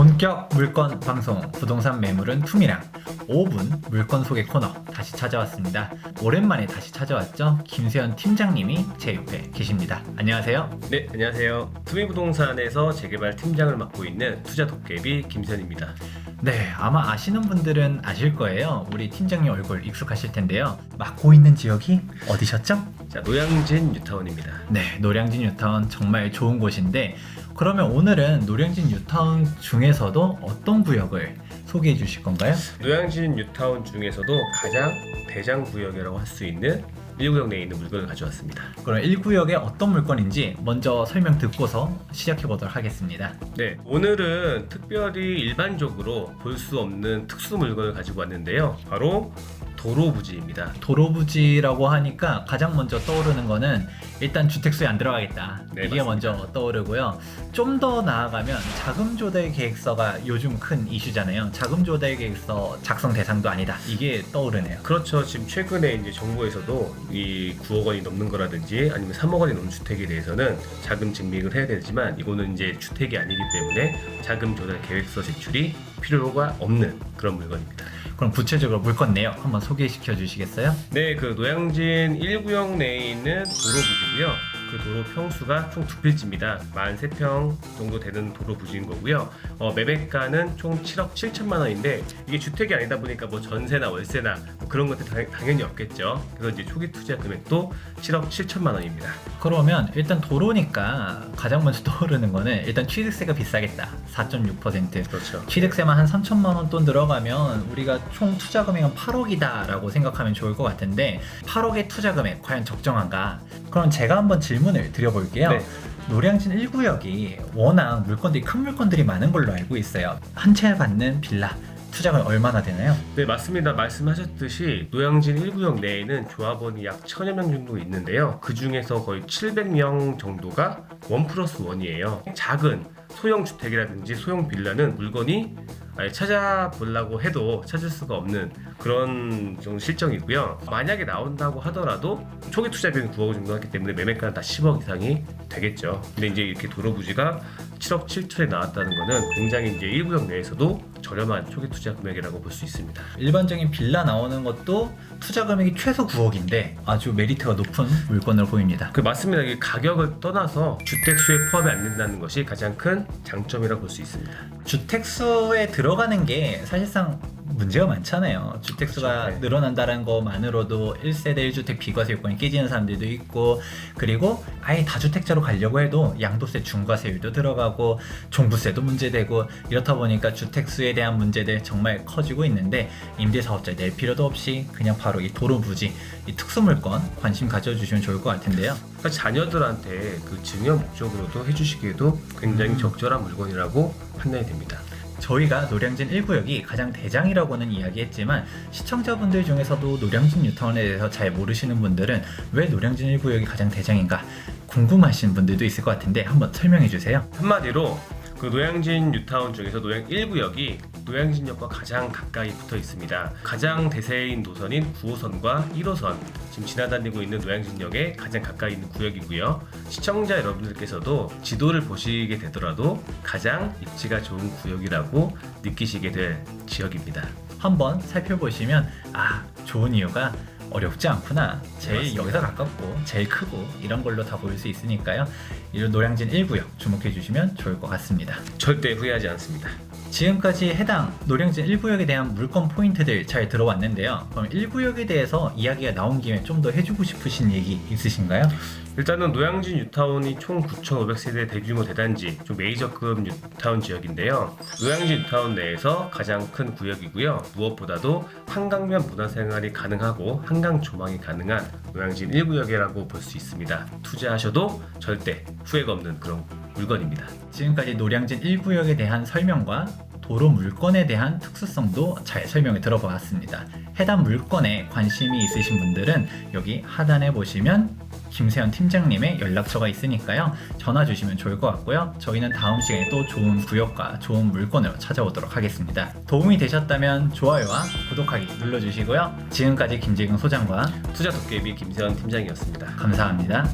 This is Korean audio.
본격 물건 방송 부동산 매물은 투미랑 5분 물건 소개 코너 다시 찾아왔습니다. 오랜만에 다시 찾아왔죠. 김세현 팀장님이 제 옆에 계십니다. 안녕하세요. 네, 안녕하세요. 투미부동산에서 재개발 팀장을 맡고 있는 투자 도깨비 김선입니다. 네, 아마 아시는 분들은 아실 거예요. 우리 팀장님 얼굴 익숙하실 텐데요. 맡고 있는 지역이 어디셨죠? 자, 노양진 뉴타운입니다. 네, 노량진 뉴타운 정말 좋은 곳인데 그러면 오늘은 노량진 뉴타운 중에서도 어떤 구역을 소개해 주실 건가요? 노양진 뉴타운 중에서도 가장 대장 구역이라고 할 수 있는 1구역 내에 있는 물건을 가져왔습니다. 그럼 1구역에 어떤 물건인지 먼저 설명 듣고서 시작해 보도록 하겠습니다. 네, 오늘은 특별히 일반적으로 볼 수 없는 특수 물건을 가지고 왔는데요. 바로 도로 부지입니다. 도로 부지라고 하니까 가장 먼저 떠오르는 거는 일단 주택수에 안 들어가겠다. 네, 이게 맞습니다. 먼저 떠오르고요. 좀 더 나아가면 자금 조달 계획서가 요즘 큰 이슈잖아요. 자금 조달 계획서 작성 대상도 아니다. 이게 떠오르네요. 그렇죠. 지금 최근에 이제 정부에서도 이 9억 원이 넘는 거라든지 아니면 3억 원이 넘는 주택에 대해서는 자금 증빙을 해야 되지만 이거는 이제 주택이 아니기 때문에 자금 조달 계획서 제출이 필요가 없는 그런 물건입니다. 그럼 구체적으로 물건 내역 한번 소개시켜 주시겠어요? 네, 그 노양진 1구역 내에 있는 도로 부지고요. 그 도로 평수가 총 두 필지입니다. 43평 정도 되는 도로 부지인 거고요. 어, 매매가는 총 7억 7천만 원인데 이게 주택이 아니다 보니까 뭐 전세나 월세나 뭐 그런 것들 당, 당연히 없겠죠. 그래서 이제 초기 투자 금액도 7억 7천만 원입니다. 그러면 일단 도로니까 가장 먼저 떠오르는 거는 일단 취득세가 비싸겠다. 4.6%. 그렇죠. 취득세만 한 3천만 원 돈 들어가면 우리가 총 투자 금액은 8억이다라고 생각하면 좋을 것 같은데 8억의 투자 금액 과연 적정한가? 그럼 제가 한번 질문 을 드려볼게요. 네. 노량진 1구역이 워낙 물건들이 큰 물건들이 많은 걸로 알고 있어요. 한 채 받는 빌라 투자가 얼마나 되나요? 네 맞습니다 말씀하셨듯이 노양진 1구역 내에는 조합원이 약 천여 명 정도 있는데요 그 중에서 거의 700명 정도가 원 플러스 원이에요 작은 소형 주택이라든지 소형 빌라는 물건이 찾아보려고 해도 찾을 수가 없는 그런 정도 실정이고요 만약에 나온다고 하더라도 초기 투자 비용이 9억 정도 하기 때문에 매매가는 다 10억 이상이 되겠죠 근데 이제 이렇게 도로 부지가 7억 7천에 나왔다는 거는 굉장히 이제 1구역 내에서도 저렴한 초기 투자 금액이라고 볼 수 있습니다. 일반적인 빌라 나오는 것도 투자 금액이 최소 9억인데 아주 메리트가 높은 물건으로 보입니다. 그 맞습니다. 이 가격을 떠나서 주택 수에 포함이 안 된다는 것이 가장 큰 장점이라고 볼 수 있습니다. 주택 수에 들어가는 게 사실상 문제가 많잖아요. 주택수가 그렇죠. 네. 늘어난다는 것만으로도 1세대 1주택 비과세 요건이 깨지는 사람들도 있고 그리고 아예 다주택자로 가려고 해도 양도세 중과세율도 들어가고 종부세도 문제되고 이렇다 보니까 주택수에 대한 문제들 정말 커지고 있는데 임대사업자 낼 필요도 없이 그냥 바로 이 도로 부지 이 특수물건 관심 가져주시면 좋을 것 같은데요. 그러니까 자녀들한테 그 증여 목적으로도 해주시기에도 굉장히 음. 적절한 물건이라고 판단이 됩니다. 저희가 노량진 1구역이 가장 대장이라고는 이야기했지만 시청자분들 중에서도 노량진 뉴타운에 대해서 잘 모르시는 분들은 왜 노량진 1구역이 가장 대장인가 궁금하신 분들도 있을 것 같은데 한번 설명해 주세요. 한마디로 그 노양진 뉴타운 중에서 노양 1구역이 노양진역과 가장 가까이 붙어 있습니다. 가장 대세인 노선인 9호선과 1호선 지금 지나다니고 있는 노양진역에 가장 가까이 있는 구역이고요. 시청자 여러분들께서도 지도를 보시게 되더라도 가장 입지가 좋은 구역이라고 느끼시게 될 지역입니다. 한번 살펴보시면 아 좋은 이유가 어렵지 않구나. 제일 맞습니다. 여기서 가깝고 제일 크고 이런 걸로 다 보일 수 있으니까요. 이 노량진 1구역 주목해 주시면 좋을 것 같습니다. 절대 후회하지 않습니다. 지금까지 해당 노량진 1구역에 대한 물건 포인트들 잘 들어왔는데요. 그럼 1구역에 대해서 이야기가 나온 김에 좀 더 해주고 싶으신 얘기 있으신가요? 일단은 노양진 뉴타운이 총 9,500세대 대규모 대단지, 좀 메이저급 뉴타운 지역인데요. 노양진 뉴타운 내에서 가장 큰 구역이고요. 무엇보다도 한강면 문화생활이 가능하고 한강 조망이 가능한 노양진 1구역이라고 볼 수 있습니다. 투자하셔도 절대 후회가 없는 그런 물건입니다. 지금까지 노량진 1구역에 대한 설명과 도로 물건에 대한 특수성도 잘 설명을 들어보았습니다. 해당 물건에 관심이 있으신 분들은 여기 하단에 보시면 김세현 팀장님의 연락처가 있으니까요. 전화 주시면 좋을 것 같고요. 저희는 다음 시간에 또 좋은 구역과 좋은 물건으로 찾아오도록 하겠습니다. 도움이 되셨다면 좋아요와 구독하기 눌러주시고요. 지금까지 김재경 소장과 투자 도깨비 김세현 팀장이었습니다. 감사합니다.